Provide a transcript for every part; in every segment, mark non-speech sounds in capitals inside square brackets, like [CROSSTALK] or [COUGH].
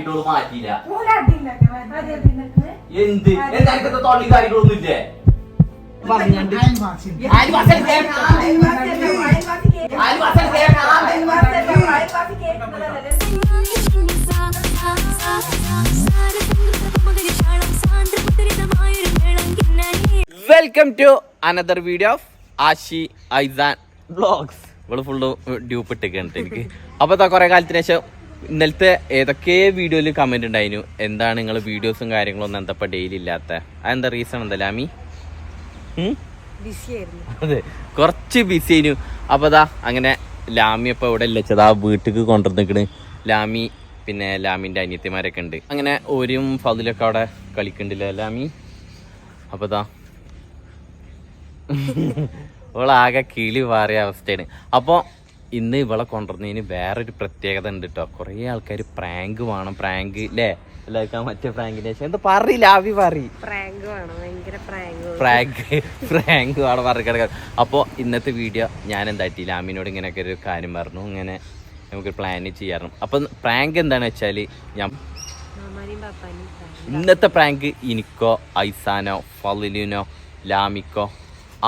ഇട്ടോൾ മാറ്റിയില്ല. എന്ത്? എന്താ തൊള്ളി കാര്യങ്ങളൊന്നും ഇല്ലേ. Welcome to another video of Ashi ഐസാൻ vlogs ഇവൾ ഫുള്ള് ഡ്യൂപ്പ് ഇട്ടേക്കാണ് എനിക്ക്. അപ്പൊ കൊറേ കുറെ കാലത്തിന് ശേഷം ഇന്നലത്തെ ഏതൊക്കെ വീഡിയോയിൽ കമന്റ് ഉണ്ടായിരുന്നു എന്താണ് നിങ്ങൾ വീഡിയോസും കാര്യങ്ങളും ഒന്നും എന്താ ഡെയിലി ഇല്ലാത്ത? അതെന്താ റീസൺ എന്താ ലാമി? അതെ കുറച്ച് ബിസി ആയിരുന്നു. അപ്പൊ അതാ അങ്ങനെ ലാമി അപ്പൊ ഇവിടെ ഇല്ല. ആ വീട്ടിലേക്ക് കൊണ്ടുവന്നിക്കണ് ലാമി പിന്നെ ലാമിന്റെ അനിയത്തിമാരൊക്കെ ഉണ്ട്. അങ്ങനെ ഓരും ഫതിലൊക്കെ അവിടെ കളിക്കണ്ടില്ല ലാമി? അപ്പോൾ ദാ. [LAUGHS] ഓളാകെ കിളി മാറിയ അവസ്ഥയാണ്. അപ്പോൾ ഇന്ന് ഇവളെ കൊണ്ടുവന്നതിന് വേറൊരു പ്രത്യേകത ഉണ്ട് കേട്ടോ കുറേ ആൾക്കാർ പ്രാങ്ക് വേണം. പ്രാങ്ക് അല്ലേ എല്ലാവർക്കും മറ്റേ പ്രാങ്കിന്റെ ശേഷം എന്താ പറയില്ല ആവി പറി പ്രാങ്ക് പ്രാങ്ക് വേണം. പറഞ്ഞു കിടക്കാം അപ്പോൾ ഇന്നത്തെ വീഡിയോ ഞാൻ എന്താട്ടി? ലാമിനോട് ഇങ്ങനെയൊക്കെ ഒരു കാര്യം പറഞ്ഞു. ഇങ്ങനെ നമുക്ക് പ്ലാൻ ചെയ്യാറുണ്ട് അപ്പം പ്രാങ്ക് എന്താണെന്ന് വെച്ചാൽ ഞാൻ ഇന്നത്തെ പ്രാങ്ക് എനിക്കോ ഐസാനോ ഫലിലിനോ ലാമിക്കോ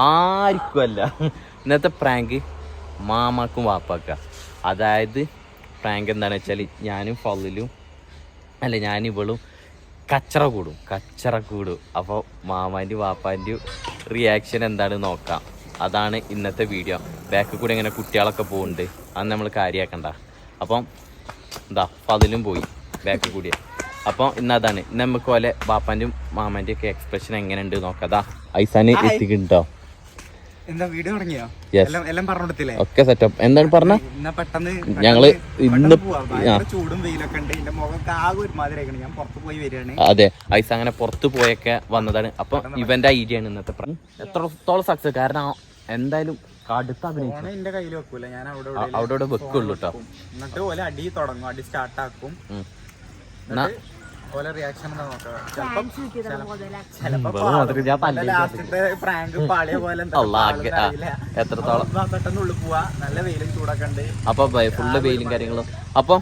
ആർക്കും അല്ല. ഇന്നത്തെ പ്രാങ്ക് മാമാക്കും വാപ്പാക്ക. അതായത് പ്രാങ്ക് എന്താണെന്ന് വെച്ചാൽ ഞാനും ഫള്ളിലും അല്ല ഞാൻ ഇവളും കച്ചറ കൂടും കച്ചറ കൂടും. അപ്പോൾ മാമാന്റെ വാപ്പാന്റെ റിയാക്ഷൻ എന്താണ് നോക്കാം. അതാണ് ഇന്നത്തെ വീഡിയോ ബാക്കിൽ കൂടെ ഇങ്ങനെ കുട്ടികളൊക്കെ പോകുന്നുണ്ട് അത് നമ്മൾ കാര്യമാക്കണ്ട അപ്പം എന്താ ഫതിലും പോയി ബാക്കിൽ കൂടി. അപ്പോൾ ഇന്ന് അതാണ്. ഇന്ന് നമുക്ക് പോലെ ബാപ്പാന്റെയും മാമാന്റെയും ഒക്കെ എക്സ്പ്രഷൻ എങ്ങനെയുണ്ട് നോക്കാം. അതാ ഐസാന് എത്തിക്കുന്നുണ്ടോ? എന്താ വീഡിയോ തുടങ്ങിയോ? എല്ലാം എല്ലാം ഒക്കെ സെറ്റപ്പ് എന്താണ് പറഞ്ഞ? പെട്ടെന്ന് ഞങ്ങൾ ഇന്ന് ചൂടും വെയിലൊക്കെ ഉണ്ട്. എന്റെ മുഖം ആകെ ഒരുമാതിരി ഞാൻ പുറത്ത് പോയി വരികയാണ്. അതെ. ഐസ് അങ്ങനെ പുറത്തു പോയൊക്കെ വന്നതാണ്. അപ്പൊ ഇവന്റെ ഐഡിയ ആണ് ഇന്നത്തെ എത്രത്തോളം സക്സസ് കാരണം എന്തായാലും കടുത്ത അഭിനയിച്ചു. ഫോൺ എന്റെ കയ്യിൽ വെക്കൂല. ഞാൻ അവിടെ അവിടെ വെക്കുള്ളൂ കേട്ടോ എന്നിട്ട് അടി തുടങ്ങും. അടി സ്റ്റാർട്ട് ആക്കും. ഉം. എന്നിട്ട് ഓലെ റിയാക്ഷൻ എന്താ നോക്കാം. ചിലപ്പം ലാസ്റ്റത്തെ പ്രാങ്ക് പാളിയ പോലെ. എത്രത്തോളം? അപ്പൊ പെട്ടെന്ന് ഉള്ളിൽ പോവാ. നല്ല വെയിലും ചൂടൊക്കെ ഉണ്ട്. അപ്പൊ ഫുള്ള് വെയിലും കാര്യങ്ങളും. അപ്പൊ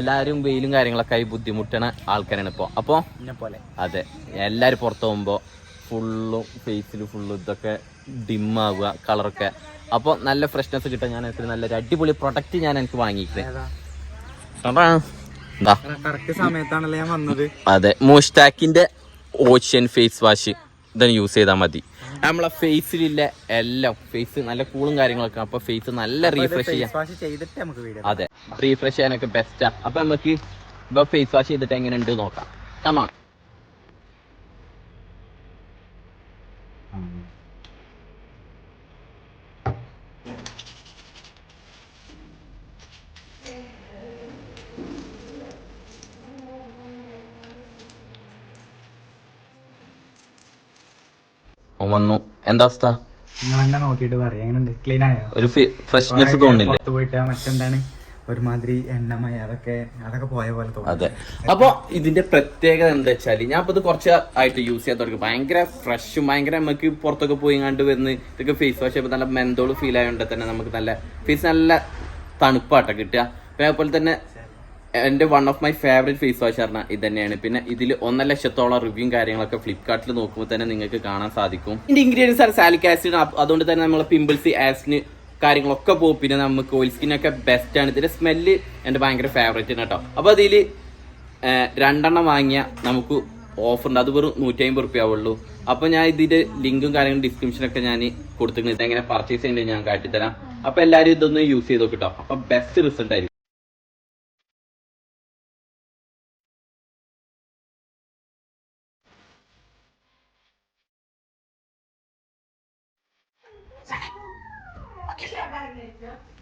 എല്ലാരും വെയിലും കാര്യങ്ങളൊക്കെ ആയി ബുദ്ധിമുട്ടണ ആൾക്കാരാണ് ഇപ്പൊ. അപ്പൊ എന്നെ പോലെ. അതെ എല്ലാരും പുറത്ത് പോകുമ്പോ ഫുള്ളും ഫേസിൽ ഫുള്ളും ഇതൊക്കെ ഡിമ്മാവുക കളറൊക്കെ അപ്പോൾ നല്ല ഫ്രഷ്നെസ് കിട്ടാൻ ഞാൻ നല്ലൊരു അടിപൊളി പ്രൊഡക്റ്റ് ഞാൻ എനിക്ക് വാങ്ങിക്കുന്നത് അതെ മോഷ്ടാക്കിന്റെ ഓഷ്യൻ ഫേസ് വാഷ് ഇതാണ് യൂസ് ചെയ്താൽ മതി. നമ്മളെ ഫേസിലില്ല എല്ലാം ഫേസ് നല്ല കൂളും കാര്യങ്ങളൊക്കെ. അപ്പൊ ഫേസ് നല്ല റീഫ്രഷ് ചെയ്യാൻ വീഡിയോ അതെ റീഫ്രഷ് ചെയ്യാനൊക്കെ ബെസ്റ്റാ അപ്പൊ നമുക്ക് ഇപ്പൊ ഫേസ് വാഷ് ചെയ്തിട്ട് എങ്ങനെ ഉണ്ട് നോക്കാം കമാ വന്നു. എന്താ അവസ്ഥ? നിങ്ങൾ എന്താ നോക്കിയിട്ട് പറയാം? എങ്ങനെയുണ്ട്? ക്ലീൻ ആയോ? ഒരു ഫ്രഷ്നെസ് പുറത്ത് പോയിട്ട് മറ്റെന്താണ്? ഒരുമാതിരി എണ്ണമയ അതൊക്കെ അതൊക്കെ പോയ പോലെ തോന്നും. അതെ. അപ്പൊ ഇതിന്റെ പ്രത്യേകത എന്താ വെച്ചാൽ ഞാൻ ഇപ്പൊ ഇത് കുറച്ച് ആയിട്ട് യൂസ് ചെയ്യാൻ തുടങ്ങി. ഭയങ്കര ഫ്രഷും ഭയങ്കര നമുക്ക് പുറത്തൊക്കെ പോയി കണ്ട് വരുന്ന ഇതൊക്കെ ഫേസ് വാഷ് ചെയ്യുമ്പോൾ നല്ല മെന്തോൾ ഫീൽ ആയതുകൊണ്ട് തന്നെ നമുക്ക് നല്ല ഫേസ് നല്ല തണുപ്പാട്ട കിട്ടുക. പിന്നെ അതുപോലെ തന്നെ എന്റെ one of my favourite face wash പറഞ്ഞാൽ ഇത് തന്നെയാണ് പിന്നെ ഇതിൽ ഒന്നര ലക്ഷത്തോളം റിവ്യൂ കാര്യങ്ങളൊക്കെ ഫ്ലിപ്കാർട്ടിൽ നോക്കുമ്പോൾ തന്നെ നിങ്ങൾക്ക് കാണാൻ സാധിക്കും. ഇതിന്റെ ഇൻഗ്രീഡിയൻസ് ആണ് സാലിക് ആസിഡ് അതുകൊണ്ട് തന്നെ നമ്മളെ പിമ്പിൾസ് ആസിന് കാര്യങ്ങളൊക്കെ പോകും. പിന്നെ നമുക്ക് ഓയിൽ സ്കിന്നൊക്കെ ആണ്. ഇതിന്റെ സ്മെല്ല് എന്റെ ഭയങ്കര ഫേവറേറ്റ് ആണ് കേട്ടോ. അപ്പോൾ അതിൽ രണ്ടെണ്ണം വാങ്ങിയ നമുക്ക് ഓഫർ ഉണ്ട്. അത് വെറും നൂറ്റി അമ്പത് റുപ്യ ആവുള്ളൂ അപ്പൊ ഞാൻ ഇതിന്റെ ലിങ്കും കാര്യങ്ങളും ഡിസ്ക്രിപ്ഷനൊക്കെ ഞാൻ കൊടുത്തിട്ടുണ്ട്. ഇതെങ്ങനെ പർച്ചേസ് ചെയ്യേണ്ടത് ഞാൻ കാട്ടിത്തരാം. അപ്പൊ എല്ലാവരും ഇതൊന്ന് യൂസ് ചെയ്ത് നോക്കിട്ടോ അപ്പൊ ബെസ്റ്റ് റിസൾട്ട് ആയിരിക്കും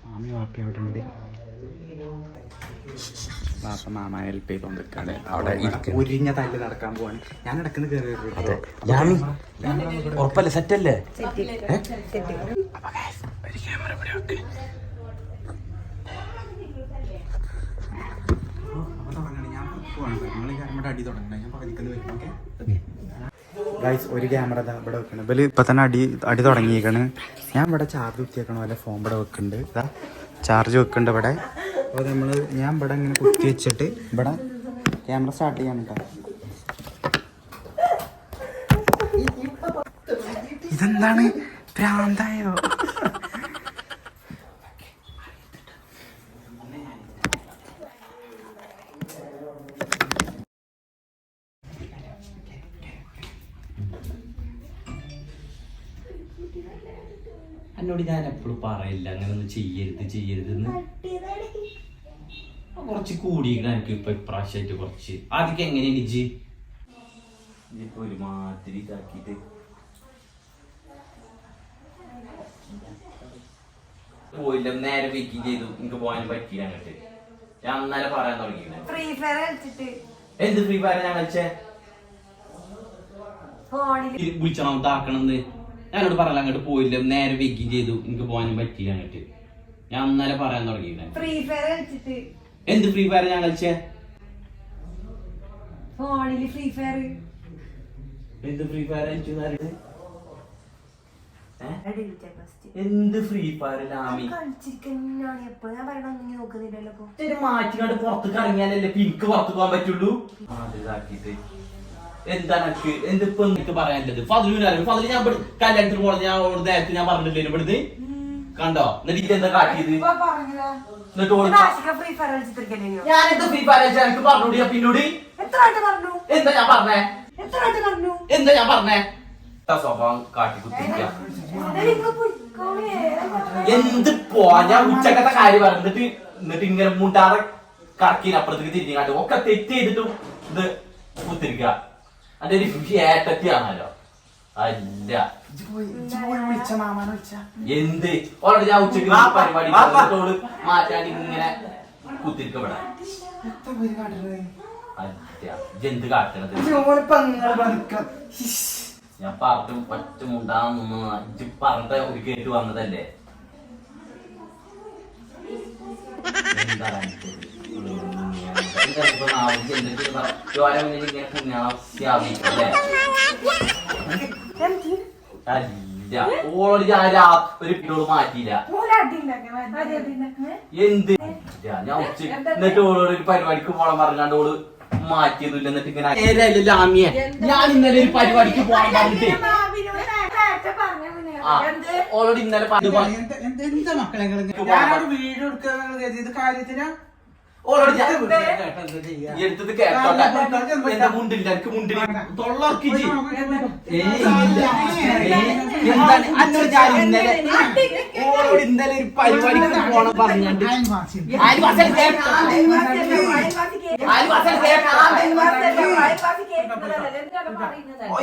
മാമി വാപ്പി അവിടെ ഉണ്ട് വാപ്പ മാമ ഹെൽപ്പ് ചെയ്തോണ്ടിരിക്കാണ്. അവിടെ ഉരിഞ്ഞ തല്ല് നടക്കാൻ പോവാണ്. ഞാൻ നടക്കുന്ന കയറി ഉറപ്പല്ലേ? സെറ്റല്ലേ ഗൈസ് ഒരു ക്യാമറ ഇവിടെ വെക്കണം. ഇവൽ ഇപ്പൊ തന്നെ അടി അടി തുടങ്ങിയേക്കണ്. ഞാൻ ഇവിടെ ചാർജ് കുത്തിയേക്കണ പോലെ ഫോൺ ഇവിടെ വെക്കുന്നുണ്ട് ചാർജ് വെക്കുന്നുണ്ട് ഇവിടെ. അപ്പോൾ നമ്മൾ ഞാൻ ഇവിടെ ഇങ്ങനെ കുത്തി വെച്ചിട്ട് ഇവിടെ ക്യാമറ സ്റ്റാർട്ട് ചെയ്യാൻ കേട്ടോ ഇതെന്താണ് ഭ്രാന്തായോ? എന്നോട് ഞാൻ എപ്പോഴും പറയില്ല. അങ്ങനെ ഒന്നും ചെയ്യരുത് ചെയ്യരുത് എന്ന്. കുറച്ച് കൂടി എനിക്ക് ഇപ്പൊ ഇപ്രാവശ്യമായിട്ട് കുറച്ച്. ആദ്യമൊക്കെ എങ്ങനെ ഇജി ഇപ്പൊ ഒരുമാതിരി ഇതാക്കിട്ട് പോയില്ല നേരെ വെക്കി ചെയ്തു. എനിക്ക് പോകാൻ പറ്റിയില്ല അങ്ങോട്ട്. ഞാൻ അന്നേരം പറയാൻ തുടങ്ങിയിരുന്നു ഫ്രീ ഫയർ കളിച്ചിട്ട്. എന്ത് ഫ്രീ ഫയർ ഞാൻ കളിച്ചേ? വിളിച്ചണം ഇതാക്കണം എന്ന് ഞാനോട് പറയാൻ അങ്ങോട്ട് പോയില്ല നേരെ വെയിറ്റിംഗ് ചെയ്തു എനിക്ക് പോകാനും പറ്റില്ല അങ്ങോട്ട് ഞാൻ അന്നേരം പറയാൻ തുടങ്ങി എന്ത് ഫ്രീ ഫയർ ഞാൻ കളിച്ചേ? ഫോണിൽ ഫ്രീ ഫയർ എന്ത് ഫ്രീ ഫയർ കളിച്ചു എന്ത് ഫ്രീ ഫയർ ലാമി മാറ്റിക്കാണ്ട് പുറത്തേക്ക് ഇറങ്ങിയാലല്ലേ പിൻക്ക് പുറത്ത് പോകാൻ പറ്റുള്ളൂ? എന്താണ് എനിക്ക് എന്തിപ്പോ എനിക്ക് പറയാനുള്ളത്? ഫതിലൂരാണ് ഫതിൽ ഞാൻ കല്യാണത്തിന് പോണത് ഞാൻ അവിടെ നേരത്തെ ഞാൻ പറഞ്ഞില്ലേ ഇവിടുന്ന്? കണ്ടോ? എന്നിട്ട് എന്താ കാട്ടിയത്? എന്നിട്ട് ഞാനെന്താ ഫ്രീ ഫയർ കളിച്ചാ എനിക്ക് പറഞ്ഞോടി? പിന്നോടി? പറഞ്ഞു? എന്താ ഞാൻ പറഞ്ഞേ? പറഞ്ഞു? എന്താ ഞാൻ പറഞ്ഞേ? സ്വഭാവം കാട്ടി കുത്തിരിക്കുക നിങ്ങൾ പോയിക്കോളേ. എന്ത് പോവാ ഞാൻ ഉച്ചക്കത്തെ കാര്യം പറഞ്ഞിട്ട് എന്നിട്ട് ഇങ്ങനെ മുണ്ടാതെ തിരിഞ്ഞു കാട്ടും. ഒക്കെ തെറ്റ് ചെയ്തിട്ടും ഇത് കുത്തിരിക്കുക അതിന്റെ ഒരു ഏട്ടത്തിയാണല്ലോ അല്ല എന്ത്? ഓൾറെഡി ഞാൻ ഉച്ചയ്ക്ക് പരിപാടി. പറഞ്ഞിട്ടോൾ മാറ്റാണ്ട് ഇങ്ങനെ കുത്തിരിക്കപ്പെടാ. ജന്ത് കാട്ടണത്. ഞാൻ പറഞ്ഞു പറ്റും ഉണ്ടാകുന്നു ഇജ്ജ് പറഞ്ഞ ഒരു കേട്ട് വന്നതല്ലേ? എന്താ ഞാൻ ഒരു പിന്നോട് മാറ്റിയില്ല എന്ത് ഞാൻ ഉച്ച എന്നിട്ട് ഓളോട് ഒരു പരിപാടിക്ക് പോണം പറഞ്ഞാണ്ട് ഓൾ മാറ്റിയതില്ല എന്നിട്ട് ഇങ്ങനെ ഞാൻ ഇന്നലെ ഒരു പരിപാടിക്ക് പോകാൻ പറഞ്ഞിട്ട് ഓളോട് ഇന്നലെ പറഞ്ഞു എന്താ മക്കളെ വീട് ഇത് കാര്യത്തിനാ ഓളോട് ഞാൻ എന്താ ഈ എടുത്തത് കേട്ടോട്ടെ. എന്റെ മുണ്ടില്ല? എനിക്ക് മുണ്ടില്ല. എന്താണ്? അന്നോട് ഞാൻ ഇന്നലെ ഓളോട് ഇന്നലെ ഒരു പരിപാടിക്ക് പോണം പറഞ്ഞാണ്ട്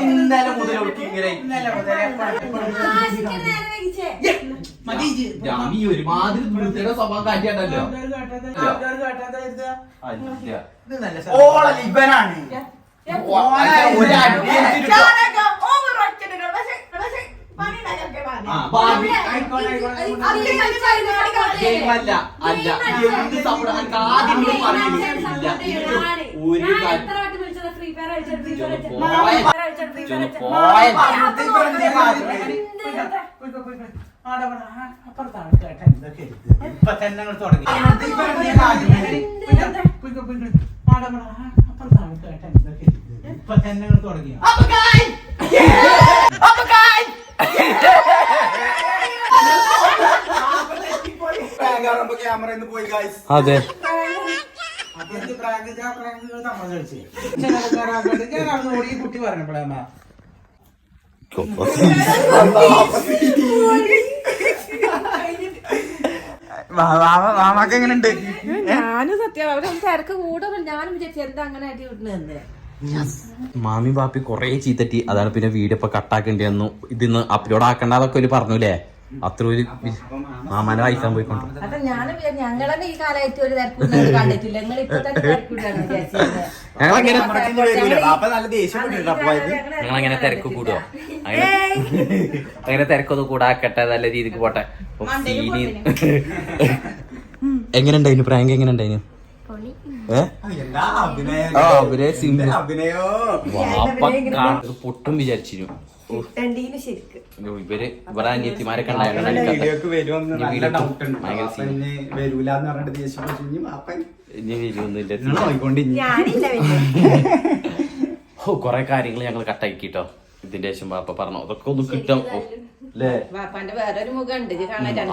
ഇന്നലെ മുതൽ ഇങ്ങനെ ജാമി ഒരുമാതിരി വൃത്തിയുടെ സ്വഭാവം കാട്ടിയാണ്ടല്ലോ. അല്ല ഓളല്ല ഇവനാണ്. ഒരു അടി എടുത്തിട്ട് ആ, ഭാവി ഗെയിമല്ല ഇപ്പൊ തന്നെ സംഭവം എനിക്ക് ആദ്യം നിങ്ങൾ പറയുന്നില്ല ഒരു ഇപ്പൊ തന്നെ അങ്ങട് തുടങ്ങി ഇപ്പൊ തന്നെ അങ്ങട് തുടങ്ങി ക്യാമറ പോയി ഗൈസ് അതെ എന്ത് പ്രാങ്ക് ഞാൻ പ്രാങ്ക് നമ്മൾ കളിച്ചേ ഞാൻ അവിടെ ഓടി ഈ കുട്ടി പറഞ്ഞപ്പോഴാ മാമാക്ക് എങ്ങനെയുണ്ട് ഞാനും സത്യം അവിടെ തിരക്ക് കൂടുതൽ ഞാനും വിചാരിച്ചു എന്താ അങ്ങനെ അടി വിട്ടുന്നത് മാമി ബാപ്പി കൊറേ ചീത്തറ്റി അതാണ് പിന്നെ വീഡിയോ ഇപ്പൊ കട്ടാക്കേണ്ടി വന്നു. ഇതിന്ന് അപ്ലോഡ് ആക്കണ്ടെന്നൊക്കെ ഒരു പറഞ്ഞൂലേ അത്ര ഒരു വി- മാമാന്റെ വൈഫാൻ പോയിക്കൊണ്ടു ഞങ്ങളങ്ങനെ തിരക്ക് കൂടുവോ. അങ്ങനെ അങ്ങനെ തിരക്കൊന്നും കൂടാക്കട്ടെ നല്ല രീതിക്ക് പോട്ടെ. എങ്ങനെ ഉണ്ടായിരുന്നു പ്രാങ്ക് എങ്ങനെ ഉണ്ടായിരുന്നു പൊട്ടും വിചാരിച്ചിരുന്നു. ശരിക്ക് ഇവർ ഇവിടെ അനിയത്തിമാരെ ഓ കൊറേ കാര്യങ്ങൾ ഞങ്ങൾ കട്ടാക്കിട്ടോ. ഇതിന്റെ ശേഷം പാപ്പ പറഞ്ഞു. അതൊക്കെ ഒന്ന് കിട്ടും.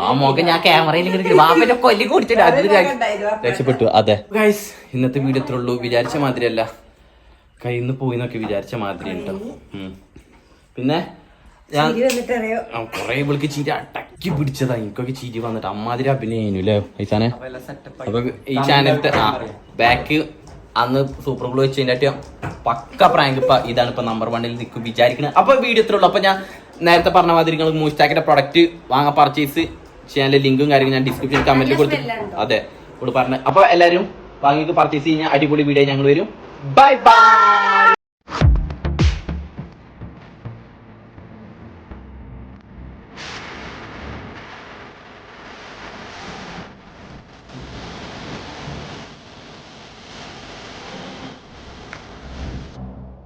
ആ മുഖം ഞാൻ ക്യാമറയിൽ വാപ്പന്റെ കൊല്ലി കുടിച്ചിട്ട് അത് രക്ഷപ്പെട്ടു. അതെ. ഗൈസ് ഇന്നത്തെ വീഡിയോ എത്ര ഉള്ളൂ. വിചാരിച്ച മാതിരിയല്ല. കയ്യിൽ നിന്ന് പോയി എന്നൊക്കെ വിചാരിച്ച മാതിരി ഉണ്ടോ പിന്നെ? ഞാൻ കൊറേ ഇവൾക്ക് ചിരി അടക്കി പിടിച്ചതാ. എനിക്കൊക്കെ ചീരി വന്നിട്ട് അമ്മാതിരി അഭിനയിനു അല്ലേ ഈസാനെ അപ്പൊ ഈ ചാനലത്തെ ആ ബാക്ക് അന്ന് സൂപ്പർ ബ്ലൂ കഴിഞ്ഞാൽ പക്ക പ്രാങ്ക് ഇപ്പൊ ഇതാണ് ഇപ്പൊ നമ്പർ വണ്ണിൽ നിൽക്കും വിചാരിക്കുന്നത് അപ്പൊ വീഡിയോ ഇത്രേ ഉള്ളു. അപ്പൊ ഞാൻ നേരത്തെ പറഞ്ഞ മാതിരി നിങ്ങൾ മൂസ്റ്റാക്കിന്റെ പ്രൊഡക്റ്റ് വാങ്ങാൻ പർച്ചേസ് ചെയ്യാനുള്ള ലിങ്കും കാര്യങ്ങളും ഞാൻ ഡിസ്ക്രിപ്ഷൻ കമന്റിൽ കൊടുത്തു അതെ ഇവിടെ പറഞ്ഞ. അപ്പൊ എല്ലാരും വാങ്ങിക്ക് പർച്ചേസ് ചെയ്യാൻ അടിപൊളി വീഡിയോ ഞങ്ങൾ വരും. Bye bye